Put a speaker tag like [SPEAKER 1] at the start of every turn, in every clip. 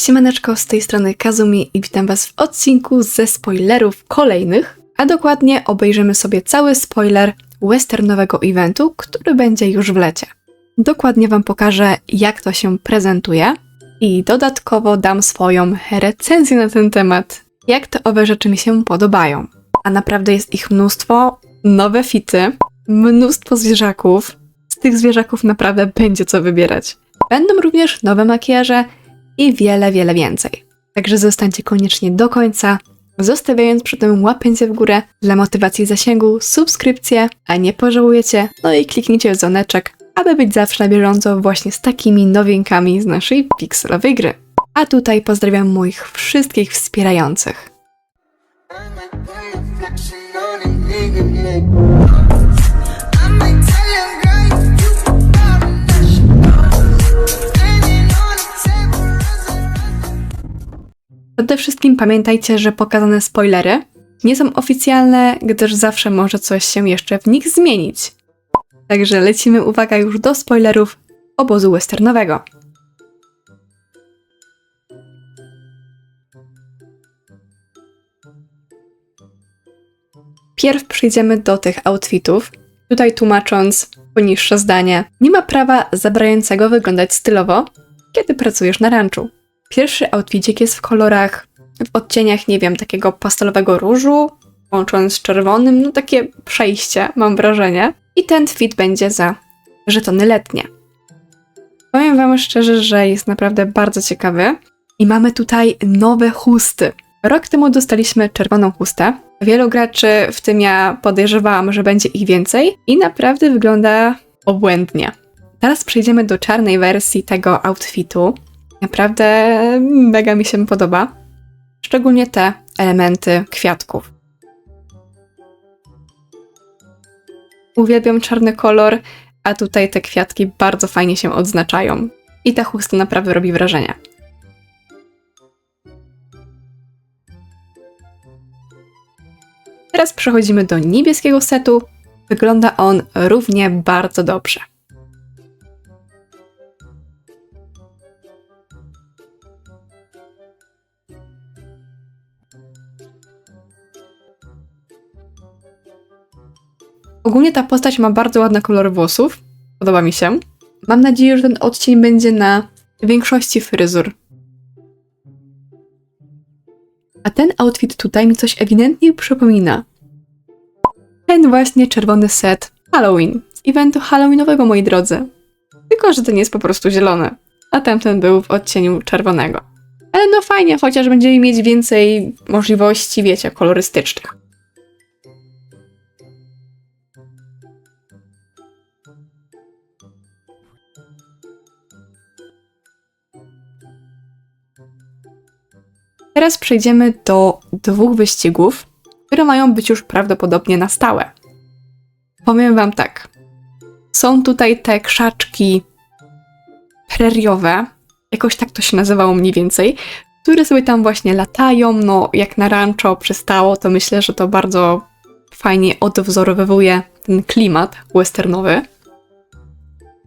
[SPEAKER 1] Siemaneczko, z tej strony Kazumi i witam Was w odcinku ze spoilerów kolejnych, a dokładnie obejrzymy sobie cały spoiler westernowego eventu, który będzie już w lecie. Dokładnie Wam pokażę, jak to się prezentuje i dodatkowo dam swoją recenzję na ten temat, jak te owe rzeczy mi się podobają. A naprawdę jest ich mnóstwo, nowe fity, mnóstwo zwierzaków. Z tych zwierzaków naprawdę będzie co wybierać. Będą również nowe makijaże i wiele, wiele więcej. Także zostańcie koniecznie do końca, zostawiając przy tym łapięcie w górę dla motywacji zasięgu, subskrypcję, a nie pożałujecie, no i kliknijcie w dzwoneczek, aby być zawsze na bieżąco właśnie z takimi nowinkami z naszej pikselowej gry. A tutaj pozdrawiam moich wszystkich wspierających. Przede wszystkim pamiętajcie, że pokazane spoilery nie są oficjalne, gdyż zawsze może coś się jeszcze w nich zmienić. Także lecimy, uwaga, już do spoilerów obozu westernowego. Pierw przejdziemy do tych outfitów. Tutaj tłumacząc poniższe zdanie, nie ma prawa zabrającego wyglądać stylowo, kiedy pracujesz na ranczu. Pierwszy outfitik jest w kolorach, w odcieniach, nie wiem, takiego pastelowego różu, łącząc z czerwonym, no takie przejście, mam wrażenie. I ten fit będzie za żetony letnie. Powiem Wam szczerze, że jest naprawdę bardzo ciekawy. I mamy tutaj nowe chusty. Rok temu dostaliśmy czerwoną chustę. Wielu graczy, w tym ja, podejrzewałam, że będzie ich więcej i naprawdę wygląda obłędnie. Teraz przejdziemy do czarnej wersji tego outfitu. Naprawdę mega mi się podoba. Szczególnie te elementy kwiatków. Uwielbiam czarny kolor, a tutaj te kwiatki bardzo fajnie się odznaczają. I ta chusta naprawdę robi wrażenie. Teraz przechodzimy do niebieskiego setu. Wygląda on równie bardzo dobrze. Ogólnie ta postać ma bardzo ładny kolor włosów. Podoba mi się. Mam nadzieję, że ten odcień będzie na większości fryzur. A ten outfit tutaj mi coś ewidentnie przypomina. Ten właśnie czerwony set Halloween. Z eventu Halloweenowego, moi drodzy. Tylko, że ten jest po prostu zielony, a tamten był w odcieniu czerwonego. Ale no fajnie, chociaż będziemy mieć więcej możliwości, wiecie, kolorystycznych. Teraz przejdziemy do dwóch wyścigów, które mają być już prawdopodobnie na stałe. Powiem Wam tak. Są tutaj te krzaczki preriowe, jakoś tak to się nazywało mniej więcej, które sobie tam właśnie latają, no jak na rancho przystało, to myślę, że to bardzo fajnie odwzorowywuje ten klimat westernowy.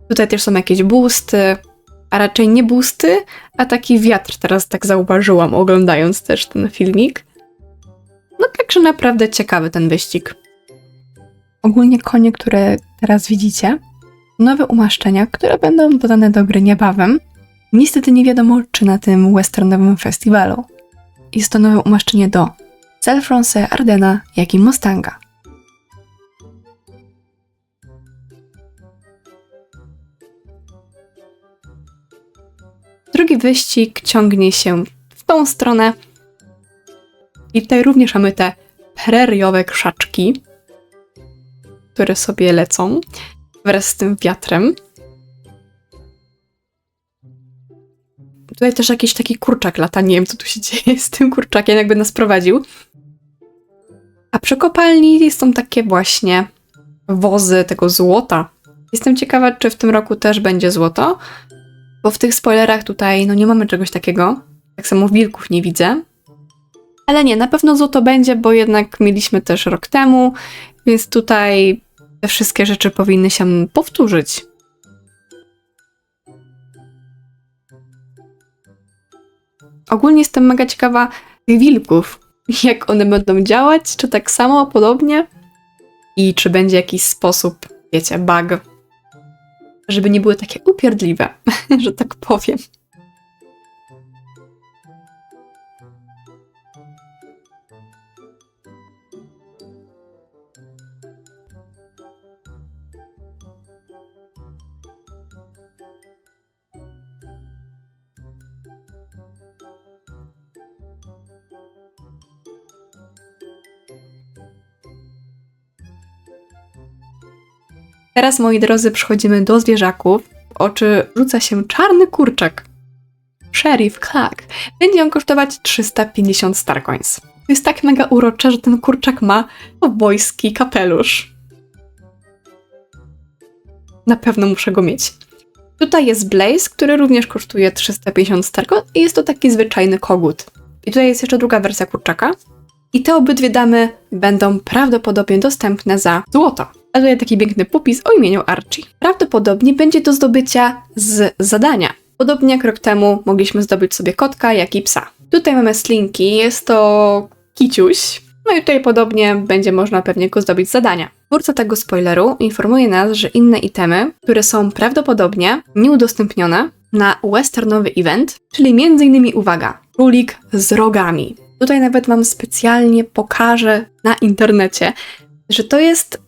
[SPEAKER 1] Tutaj też są jakieś boosty, a raczej nie busty, a taki wiatr teraz tak zauważyłam, oglądając też ten filmik. No także naprawdę ciekawy ten wyścig. Ogólnie konie, które teraz widzicie, nowe umaszczenia, które będą dodane do gry niebawem. Niestety nie wiadomo, czy na tym westernowym festiwalu. Jest to nowe umaszczenie do Celfronse, Ardena, jak i Mustanga. Wyścig ciągnie się w tą stronę. I tutaj również mamy te preriowe krzaczki, które sobie lecą wraz z tym wiatrem. Tutaj też jakiś taki kurczak lata. Nie wiem, co tu się dzieje z tym kurczakiem, jakby nas prowadził. A przy kopalni są takie właśnie wozy tego złota. Jestem ciekawa, czy w tym roku też będzie złoto, bo w tych spoilerach tutaj no nie mamy czegoś takiego. Tak samo wilków nie widzę. Ale nie, na pewno złoto będzie, bo jednak mieliśmy też rok temu, więc tutaj te wszystkie rzeczy powinny się powtórzyć. Ogólnie jestem mega ciekawa wilków. Jak one będą działać, czy tak samo, podobnie? I czy będzie jakiś sposób, wiecie, bug, żeby nie były takie upierdliwe, że tak powiem. Teraz, moi drodzy, przechodzimy do zwierzaków. W oczy rzuca się czarny kurczak. Sheriff Clark. Będzie on kosztować 350 starcoins. To jest tak mega urocze, że ten kurczak ma obojski kapelusz. Na pewno muszę go mieć. Tutaj jest Blaze, który również kosztuje 350 starcoins i jest to taki zwyczajny kogut. I tutaj jest jeszcze druga wersja kurczaka. I te obydwie damy będą prawdopodobnie dostępne za złoto. Tutaj taki piękny popis o imieniu Archie. Prawdopodobnie będzie do zdobycia z zadania. Podobnie jak rok temu mogliśmy zdobyć sobie kotka, jak i psa. Tutaj mamy slinki, jest to kiciuś. No i tutaj podobnie będzie można pewnie go zdobyć z zadania. Twórca tego spoileru informuje nas, że inne itemy, które są prawdopodobnie nieudostępnione na westernowy event, czyli m.in. uwaga, królik z rogami. Tutaj nawet Wam specjalnie pokażę na internecie, że to jest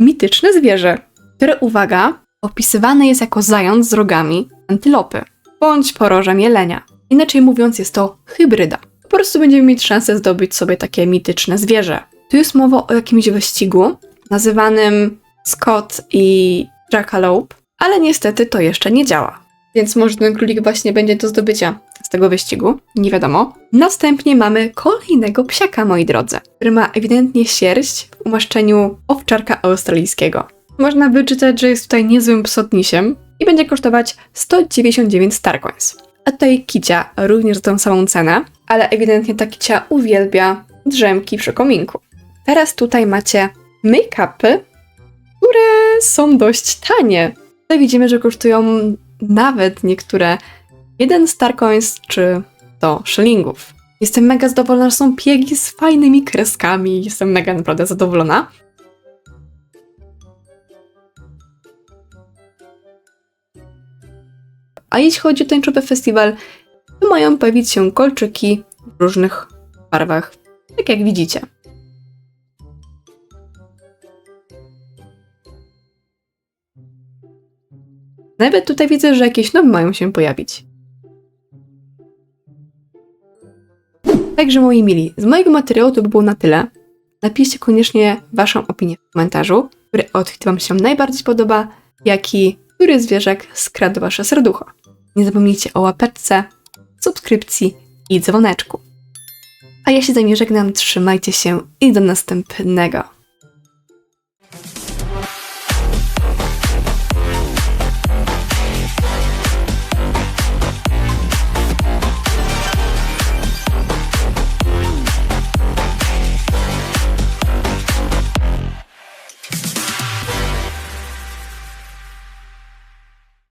[SPEAKER 1] mityczne zwierzę, które, uwaga, opisywane jest jako zając z rogami antylopy bądź porożem jelenia. Inaczej mówiąc, jest to hybryda. Po prostu będziemy mieć szansę zdobyć sobie takie mityczne zwierzę. Tu jest mowa o jakimś wyścigu nazywanym Scott i Jackalope, ale niestety to jeszcze nie działa. Więc może ten królik właśnie będzie do zdobycia z tego wyścigu, nie wiadomo. Następnie mamy kolejnego psiaka, moi drodzy, który ma ewidentnie sierść w umaszczeniu owczarka australijskiego. Można wyczytać, że jest tutaj niezłym psotnisiem i będzie kosztować 199 starcoins. A tutaj kicia również za tą samą cenę, ale ewidentnie ta kicia uwielbia drzemki przy kominku. Teraz tutaj macie make-upy, które są dość tanie. Tutaj widzimy, że kosztują nawet niektóre 1 starcoins czy to szylingów. Jestem mega zadowolona, że są piegi z fajnymi kreskami. Jestem mega naprawdę zadowolona. A jeśli chodzi o tęczowy festiwal, to mają pojawić się kolczyki w różnych barwach, tak jak widzicie. Nawet tutaj widzę, że jakieś nowe mają się pojawić. Także moi mili, z mojego materiału to by było na tyle. Napiszcie koniecznie Waszą opinię w komentarzu, który outfit Wam się najbardziej podoba, jaki, który zwierzak skradł Wasze serducho. Nie zapomnijcie o łapeczce, subskrypcji i dzwoneczku. A ja się nie żegnam, trzymajcie się i do następnego.